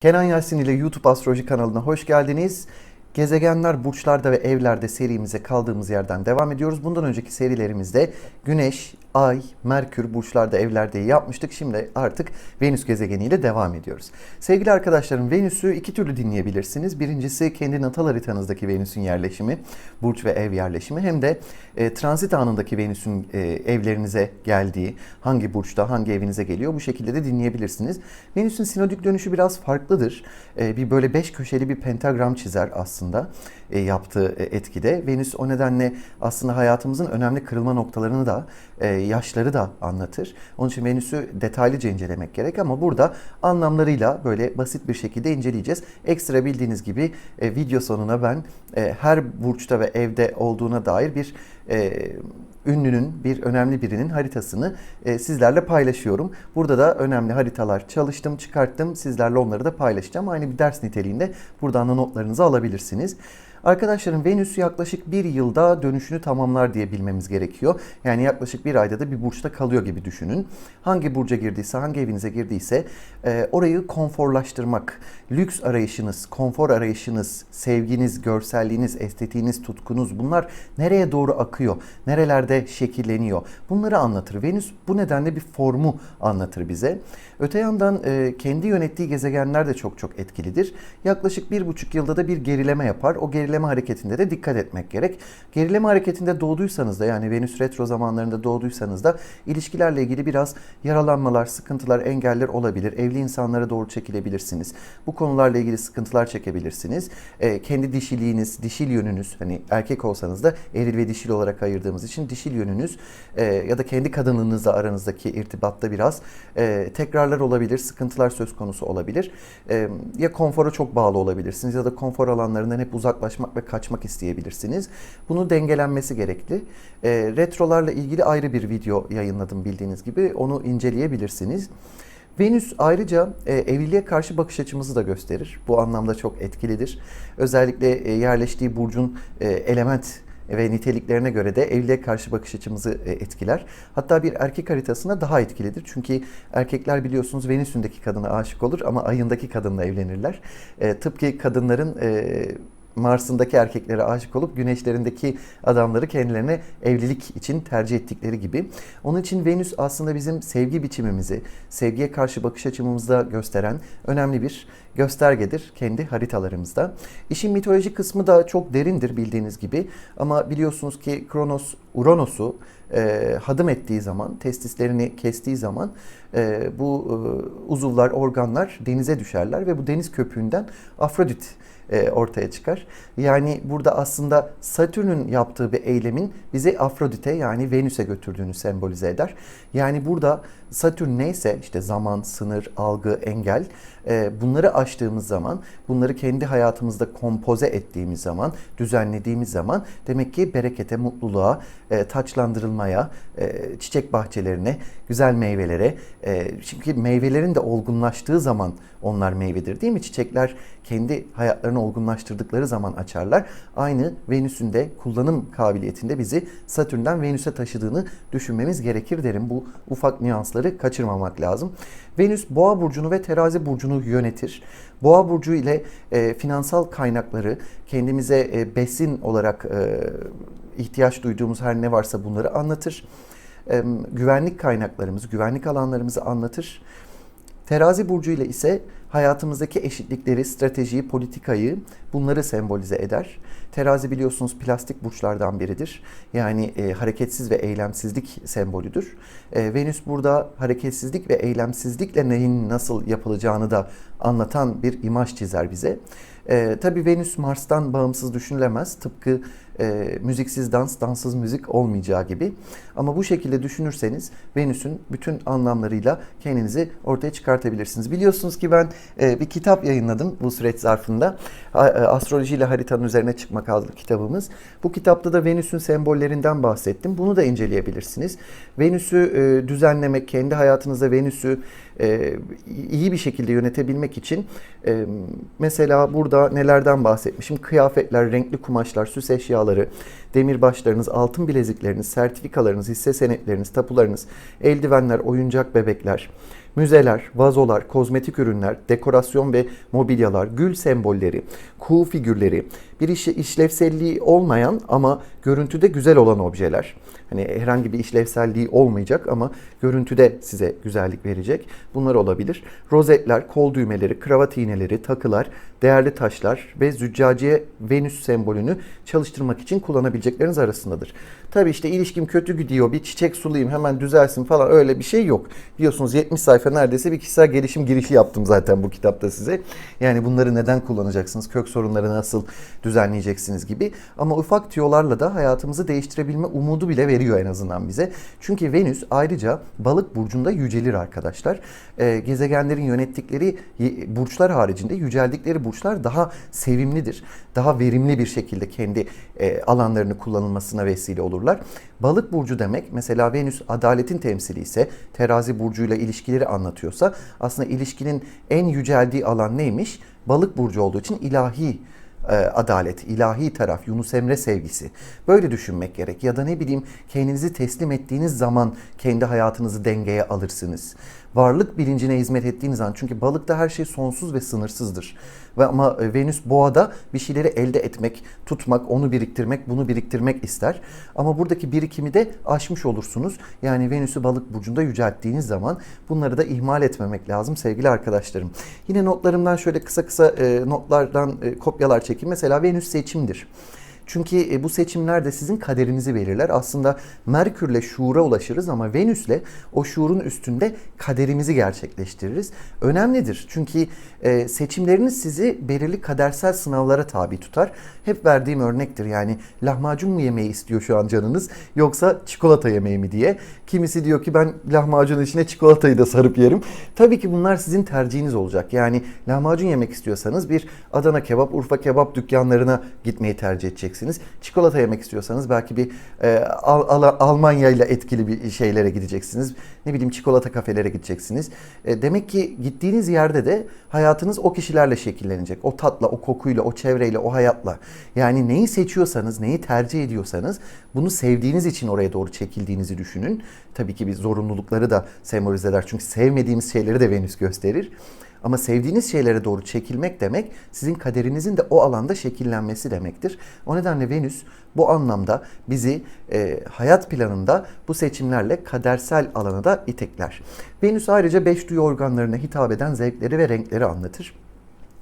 Kenan Yasin ile YouTube Astroloji kanalına hoş geldiniz. Gezegenler burçlarda ve evlerde serimize kaldığımız yerden devam ediyoruz. Bundan önceki serilerimizde Güneş, Ay, Merkür burçlarda evlerde yapmıştık. Şimdi artık Venüs gezegeniyle devam ediyoruz. Sevgili arkadaşlarım Venüs'ü iki türlü dinleyebilirsiniz. Birincisi kendi natal haritanızdaki Venüs'ün yerleşimi, burç ve ev yerleşimi. Hem de e, transit anındaki Venüs'ün e, evlerinize geldiği, hangi burçta, hangi evinize geliyor bu şekilde de dinleyebilirsiniz. Venüs'ün sinodik dönüşü biraz farklıdır. E, bir böyle beş köşeli bir pentagram çizer aslında e, yaptığı e, etkide. Venüs o nedenle aslında hayatımızın önemli kırılma noktalarını da, e, yaşları da anlatır. Onun için Venüs'ü detaylıca incelemek gerek ama burada anlamlarıyla böyle basit bir şekilde inceleyeceğiz. Ekstra bildiğiniz gibi e, video sonuna ben e, her burçta ve evde olduğuna dair bir e, ünlünün, bir önemli birinin haritasını e, sizlerle paylaşıyorum. Burada da önemli haritalar çalıştım, çıkarttım. Sizlerle onları da paylaşacağım. Aynı bir ders niteliğinde buradan da notlarınızı alabilirsiniz. Arkadaşlarım Venüs yaklaşık bir yılda dönüşünü tamamlar diye bilmemiz gerekiyor. Yani yaklaşık bir ayda da bir burçta kalıyor gibi düşünün. Hangi burca girdiyse, hangi evinize girdiyse e, orayı konforlaştırmak, lüks arayışınız, konfor arayışınız, sevginiz, görselliğiniz, estetiğiniz, tutkunuz bunlar nereye doğru akıyor, nerelerde şekilleniyor bunları anlatır. Venüs bu nedenle bir formu anlatır bize. Öte yandan e, kendi yönettiği gezegenler de çok çok etkilidir. Yaklaşık bir buçuk yılda da bir gerileme yapar. O gerileme hareketinde de dikkat etmek gerek. Gerileme hareketinde doğduysanız da yani Venüs retro zamanlarında doğduysanız da ilişkilerle ilgili biraz yaralanmalar, sıkıntılar, engeller olabilir. Evli insanlara doğru çekilebilirsiniz. Bu konularla ilgili sıkıntılar çekebilirsiniz. E, kendi dişiliğiniz, dişil yönünüz hani erkek olsanız da eril ve dişil olarak ayırdığımız için dişil yönünüz e, ya da kendi kadınlığınızla aranızdaki irtibatta biraz e, tekrarlar olabilir, sıkıntılar söz konusu olabilir. E, ya konfora çok bağlı olabilirsiniz ya da konfor alanlarından hep uzaklaşmak ve kaçmak isteyebilirsiniz. Bunu dengelenmesi gerekli. E, retrolarla ilgili ayrı bir video yayınladım bildiğiniz gibi. Onu inceleyebilirsiniz. Venüs ayrıca e, evliliğe karşı bakış açımızı da gösterir. Bu anlamda çok etkilidir. Özellikle e, yerleştiği burcun e, element ve niteliklerine göre de evliliğe karşı bakış açımızı e, etkiler. Hatta bir erkek haritasına daha etkilidir. Çünkü erkekler biliyorsunuz Venüs'ündeki kadına aşık olur ama ayındaki kadınla evlenirler. E, tıpkı kadınların e, Mars'ındaki erkeklere aşık olup güneşlerindeki adamları kendilerine evlilik için tercih ettikleri gibi. Onun için Venüs aslında bizim sevgi biçimimizi, sevgiye karşı bakış açımızda gösteren önemli bir göstergedir kendi haritalarımızda. İşin mitolojik kısmı da çok derindir bildiğiniz gibi ama biliyorsunuz ki Kronos Uranus'u e, hadım ettiği zaman, testislerini kestiği zaman e, bu e, uzuvlar, organlar denize düşerler ve bu deniz köpüğünden Afrodit e, ortaya çıkar. Yani burada aslında Satürn'ün yaptığı bir eylemin bizi Afrodite yani Venüs'e götürdüğünü sembolize eder. Yani burada Satürn neyse işte zaman, sınır, algı, engel e, bunları aştığımız zaman, bunları kendi hayatımızda kompoze ettiğimiz zaman, düzenlediğimiz zaman demek ki berekete, mutluluğa, e, taçlandırılmaya, çiçek bahçelerine, güzel meyvelere. Çünkü meyvelerin de olgunlaştığı zaman onlar meyvedir değil mi? Çiçekler kendi hayatlarını olgunlaştırdıkları zaman açarlar. Aynı Venüs'ün de kullanım kabiliyetinde bizi Satürn'den Venüs'e taşıdığını düşünmemiz gerekir derim. Bu ufak nüansları kaçırmamak lazım. Venüs Boğa burcunu ve Terazi burcunu yönetir. Boğa burcu ile e, finansal kaynakları kendimize e, besin olarak e, ihtiyaç duyduğumuz her ne varsa bunları anlatır. Güvenlik kaynaklarımızı, güvenlik alanlarımızı anlatır. Terazi burcu ile ise hayatımızdaki eşitlikleri, stratejiyi, politikayı bunları sembolize eder. Terazi biliyorsunuz plastik burçlardan biridir. Yani e, hareketsiz ve eylemsizlik sembolüdür. E, Venüs burada hareketsizlik ve eylemsizlikle neyin nasıl yapılacağını da anlatan bir imaj çizer bize. E, tabii Venüs Mars'tan bağımsız düşünülemez. Tıpkı e, müziksiz dans, danssız müzik olmayacağı gibi. Ama bu şekilde düşünürseniz Venüs'ün bütün anlamlarıyla kendinizi ortaya çıkartabilirsiniz. Biliyorsunuz ki ben e, bir kitap yayınladım bu süreç zarfında. E, Astroloji ile haritanın üzerine çıkmak adlı kitabımız. Bu kitapta da Venüs'ün sembollerinden bahsettim. Bunu da inceleyebilirsiniz. Venüs'ü e, düzenlemek, kendi hayatınızda Venüs'ü e, iyi bir şekilde yönetebilmek için e, mesela burada nelerden bahsetmişim? Kıyafetler, renkli kumaşlar, süs eşyaları, demirbaşlarınız, altın bilezikleriniz, sertifikalarınız, hisse senetleriniz, tapularınız, eldivenler, oyuncak bebekler, müzeler, vazolar, kozmetik ürünler, dekorasyon ve mobilyalar, gül sembolleri, kuğu figürleri, bir işe işlevselliği olmayan ama görüntüde güzel olan objeler. Hani herhangi bir işlevselliği olmayacak ama görüntüde size güzellik verecek. Bunlar olabilir. Rozetler, kol düğmeleri, kravat iğneleri, takılar, değerli taşlar ve züccaciye Venüs sembolünü çalıştırmak için kullanabilecekleriniz arasındadır. Tabii işte ilişkim kötü gidiyor, bir çiçek sulayayım hemen düzelsin falan öyle bir şey yok. Biliyorsunuz 70 sayfa neredeyse bir kişisel gelişim girişi yaptım zaten bu kitapta size. Yani bunları neden kullanacaksınız, kök sorunları nasıl düzenleyeceksiniz gibi. Ama ufak tüyolarla da hayatımızı değiştirebilme umudu bile veriyor en azından bize. Çünkü Venüs ayrıca balık burcunda yücelir arkadaşlar. Ee, gezegenlerin yönettikleri burçlar haricinde yüceldikleri burçlar daha sevimlidir. Daha verimli bir şekilde kendi e, alanlarını kullanılmasına vesile olurlar. Balık burcu demek mesela Venüs adaletin temsili ise terazi burcuyla ilişkileri anlatıyorsa aslında ilişkinin en yüceldiği alan neymiş? Balık burcu olduğu için ilahi e, adalet, ilahi taraf, Yunus Emre sevgisi. Böyle düşünmek gerek. Ya da ne bileyim kendinizi teslim ettiğiniz zaman kendi hayatınızı dengeye alırsınız varlık bilincine hizmet ettiğiniz an çünkü balıkta her şey sonsuz ve sınırsızdır. Ve ama e, Venüs boğada bir şeyleri elde etmek, tutmak, onu biriktirmek, bunu biriktirmek ister. Ama buradaki birikimi de aşmış olursunuz. Yani Venüs'ü balık burcunda yücelttiğiniz zaman bunları da ihmal etmemek lazım sevgili arkadaşlarım. Yine notlarımdan şöyle kısa kısa e, notlardan e, kopyalar çekeyim. Mesela Venüs seçimdir. Çünkü e, bu seçimler de sizin kaderinizi belirler. Aslında Merkürle şuura ulaşırız ama Venüs'le o şuurun üstünde kaderimizi gerçekleştiririz. Önemlidir. Çünkü e, seçimleriniz sizi belirli kadersel sınavlara tabi tutar. Hep verdiğim örnektir. Yani lahmacun mu yemeyi istiyor şu an canınız yoksa çikolata yemeği mi diye. Kimisi diyor ki ben lahmacunun içine çikolatayı da sarıp yerim. Tabii ki bunlar sizin tercihiniz olacak. Yani lahmacun yemek istiyorsanız bir Adana kebap, Urfa kebap dükkanlarına gitmeyi tercih edeceksiniz gideceksiniz. Çikolata yemek istiyorsanız belki bir e, Al Al Almanya ile etkili bir şeylere gideceksiniz. Ne bileyim çikolata kafelere gideceksiniz. E, demek ki gittiğiniz yerde de hayatınız o kişilerle şekillenecek. O tatla, o kokuyla, o çevreyle, o hayatla. Yani neyi seçiyorsanız, neyi tercih ediyorsanız bunu sevdiğiniz için oraya doğru çekildiğinizi düşünün. Tabii ki bir zorunlulukları da sembolize eder. Çünkü sevmediğimiz şeyleri de Venüs gösterir. Ama sevdiğiniz şeylere doğru çekilmek demek sizin kaderinizin de o alanda şekillenmesi demektir. O nedenle Venüs bu anlamda bizi e, hayat planında bu seçimlerle kadersel alana da itekler. Venüs ayrıca beş duyu organlarına hitap eden zevkleri ve renkleri anlatır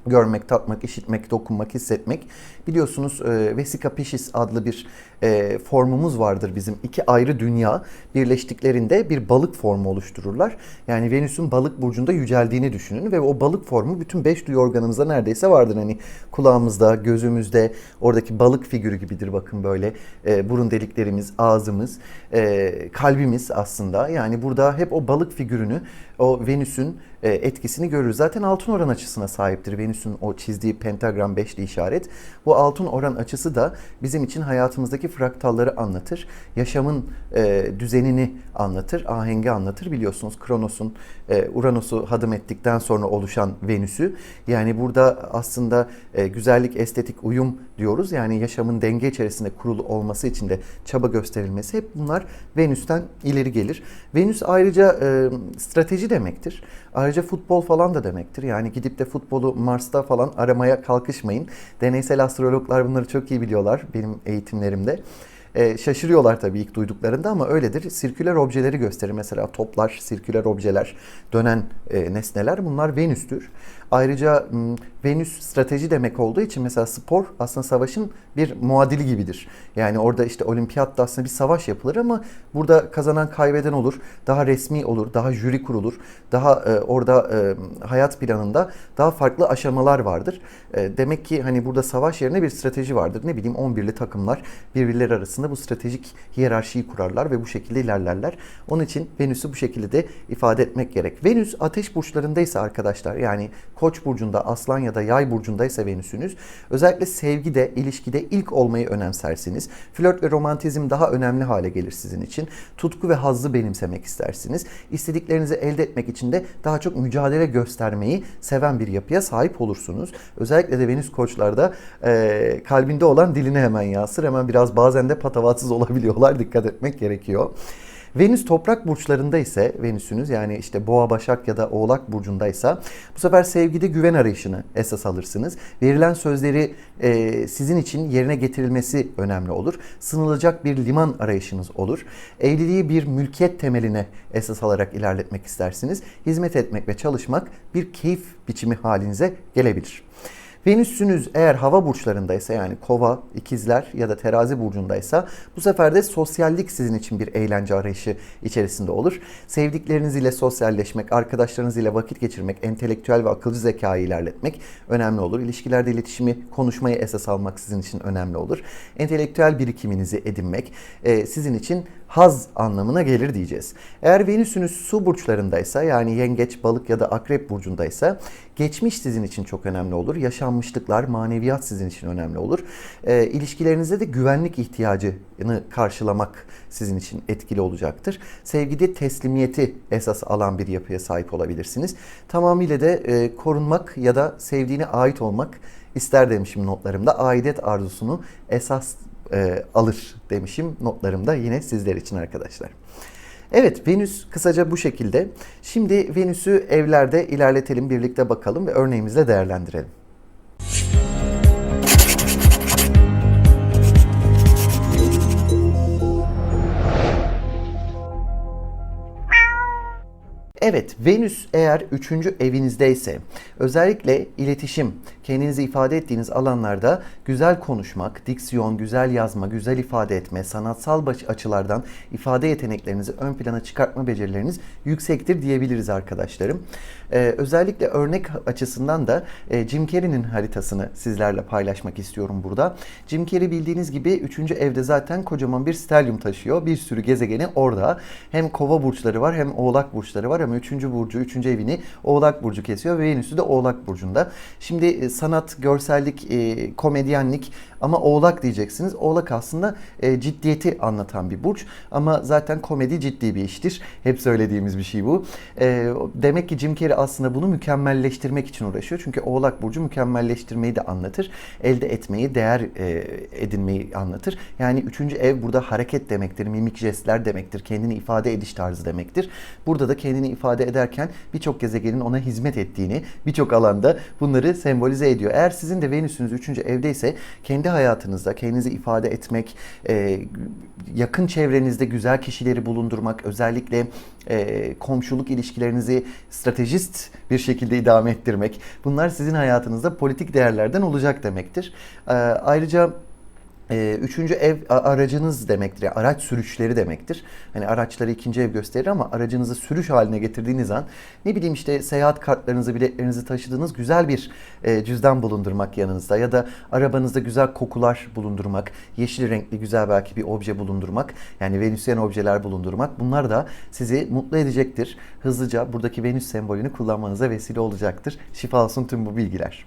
görmek, tatmak, işitmek, dokunmak, hissetmek. Biliyorsunuz e, Vesica Piscis adlı bir e, formumuz vardır bizim. İki ayrı dünya birleştiklerinde bir balık formu oluştururlar. Yani Venüs'ün balık burcunda yüceldiğini düşünün ve o balık formu bütün beş duyu organımızda neredeyse vardır. Hani kulağımızda, gözümüzde, oradaki balık figürü gibidir bakın böyle. E, burun deliklerimiz, ağzımız, e, kalbimiz aslında. Yani burada hep o balık figürünü, o Venüs'ün etkisini görürüz. Zaten altın oran açısına sahiptir Venüs'ün o çizdiği pentagram beşli işaret. Bu altın oran açısı da bizim için hayatımızdaki fraktalları anlatır. Yaşamın e, düzenini anlatır, ahengi anlatır. Biliyorsunuz Kronos'un e, Uranüs'ü hadım ettikten sonra oluşan Venüs'ü. Yani burada aslında e, güzellik, estetik, uyum diyoruz. Yani yaşamın denge içerisinde kurulu olması için de çaba gösterilmesi hep bunlar Venüs'ten ileri gelir. Venüs ayrıca e, strateji demektir. Ayrıca futbol falan da demektir. Yani gidip de futbolu Mars'ta falan aramaya kalkışmayın. Deneysel astrologlar bunları çok iyi biliyorlar benim eğitimlerimde. E, şaşırıyorlar tabii ilk duyduklarında ama öyledir. Sirküler objeleri gösterir. Mesela toplar, sirküler objeler, dönen e, nesneler bunlar Venüs'tür. Ayrıca Venüs strateji demek olduğu için mesela spor aslında savaşın bir muadili gibidir. Yani orada işte olimpiyatta aslında bir savaş yapılır ama burada kazanan kaybeden olur. Daha resmi olur, daha jüri kurulur. Daha e, orada e, hayat planında daha farklı aşamalar vardır. E, demek ki hani burada savaş yerine bir strateji vardır. Ne bileyim 11'li takımlar birbirleri arasında bu stratejik hiyerarşiyi kurarlar ve bu şekilde ilerlerler. Onun için Venüs'ü bu şekilde de ifade etmek gerek. Venüs ateş burçlarındaysa arkadaşlar yani Koç burcunda, Aslan ya da Yay burcundaysa Venüs'ünüz özellikle sevgide, ilişkide ilk olmayı önemsersiniz. Flört ve romantizm daha önemli hale gelir sizin için. Tutku ve hazzı benimsemek istersiniz. İstediklerinizi elde etmek için de daha çok mücadele göstermeyi seven bir yapıya sahip olursunuz. Özellikle de Venüs koçlarda e, kalbinde olan diline hemen yansır. Hemen biraz bazen de patavatsız olabiliyorlar. Dikkat etmek gerekiyor. Venüs toprak burçlarında ise Venüsünüz yani işte Boğa, Başak ya da Oğlak burcundaysa bu sefer sevgide güven arayışını esas alırsınız. Verilen sözleri e, sizin için yerine getirilmesi önemli olur. Sınılacak bir liman arayışınız olur. Evliliği bir mülkiyet temeline esas alarak ilerletmek istersiniz. Hizmet etmek ve çalışmak bir keyif biçimi halinize gelebilir. Venüs'ünüz eğer hava burçlarındaysa yani kova, ikizler ya da terazi burcundaysa bu sefer de sosyallik sizin için bir eğlence arayışı içerisinde olur. Sevdikleriniz ile sosyalleşmek, arkadaşlarınız ile vakit geçirmek, entelektüel ve akılcı zekayı ilerletmek önemli olur. İlişkilerde iletişimi, konuşmayı esas almak sizin için önemli olur. Entelektüel birikiminizi edinmek e, sizin için haz anlamına gelir diyeceğiz. Eğer Venüs'ünüz su burçlarındaysa yani yengeç, balık ya da akrep burcundaysa geçmiş sizin için çok önemli olur. Yaşanmışlıklar, maneviyat sizin için önemli olur. E, ilişkilerinizde de güvenlik ihtiyacını karşılamak sizin için etkili olacaktır. Sevgide teslimiyeti esas alan bir yapıya sahip olabilirsiniz. Tamamıyla da e, korunmak ya da sevdiğine ait olmak ister demişim notlarımda. Aidet arzusunu esas e, alır demişim notlarımda yine sizler için arkadaşlar. Evet Venüs kısaca bu şekilde. Şimdi Venüs'ü evlerde ilerletelim birlikte bakalım ve örneğimizle değerlendirelim. Evet Venüs eğer 3. evinizdeyse özellikle iletişim, kendinizi ifade ettiğiniz alanlarda güzel konuşmak, diksiyon, güzel yazma, güzel ifade etme, sanatsal açılardan ifade yeteneklerinizi ön plana çıkartma becerileriniz yüksektir diyebiliriz arkadaşlarım. Ee, özellikle örnek açısından da e, Jim Carrey'nin haritasını sizlerle paylaşmak istiyorum burada. Jim Carrey bildiğiniz gibi 3. evde zaten kocaman bir stelyum taşıyor. Bir sürü gezegeni orada. Hem kova burçları var hem oğlak burçları var hem 3. burcu, 3. evini Oğlak burcu kesiyor ve Venüs'ü de Oğlak burcunda. Şimdi e, sanat, görsellik, e, komedyenlik ama oğlak diyeceksiniz. Oğlak aslında e, ciddiyeti anlatan bir burç ama zaten komedi ciddi bir iştir. Hep söylediğimiz bir şey bu. E, demek ki Jim Carrey aslında bunu mükemmelleştirmek için uğraşıyor. Çünkü oğlak burcu mükemmelleştirmeyi de anlatır. Elde etmeyi, değer e, edinmeyi anlatır. Yani üçüncü ev burada hareket demektir, mimik jestler demektir, kendini ifade ediş tarzı demektir. Burada da kendini ifade ederken birçok gezegenin ona hizmet ettiğini, birçok alanda bunları sembolize ediyor. Eğer sizin de Venüs'ünüz üçüncü evdeyse kendi hayatınızda kendinizi ifade etmek, e, yakın çevrenizde güzel kişileri bulundurmak, özellikle e, komşuluk ilişkilerinizi stratejist bir şekilde idame ettirmek. Bunlar sizin hayatınızda politik değerlerden olacak demektir. E, ayrıca ee, üçüncü ev aracınız demektir. Yani araç sürüşleri demektir. Hani araçları ikinci ev gösterir ama aracınızı sürüş haline getirdiğiniz an ne bileyim işte seyahat kartlarınızı, biletlerinizi taşıdığınız güzel bir e, cüzdan bulundurmak yanınızda ya da arabanızda güzel kokular bulundurmak, yeşil renkli güzel belki bir obje bulundurmak, yani Venüsyen objeler bulundurmak bunlar da sizi mutlu edecektir. Hızlıca buradaki Venüs sembolünü kullanmanıza vesile olacaktır. Şifa olsun tüm bu bilgiler.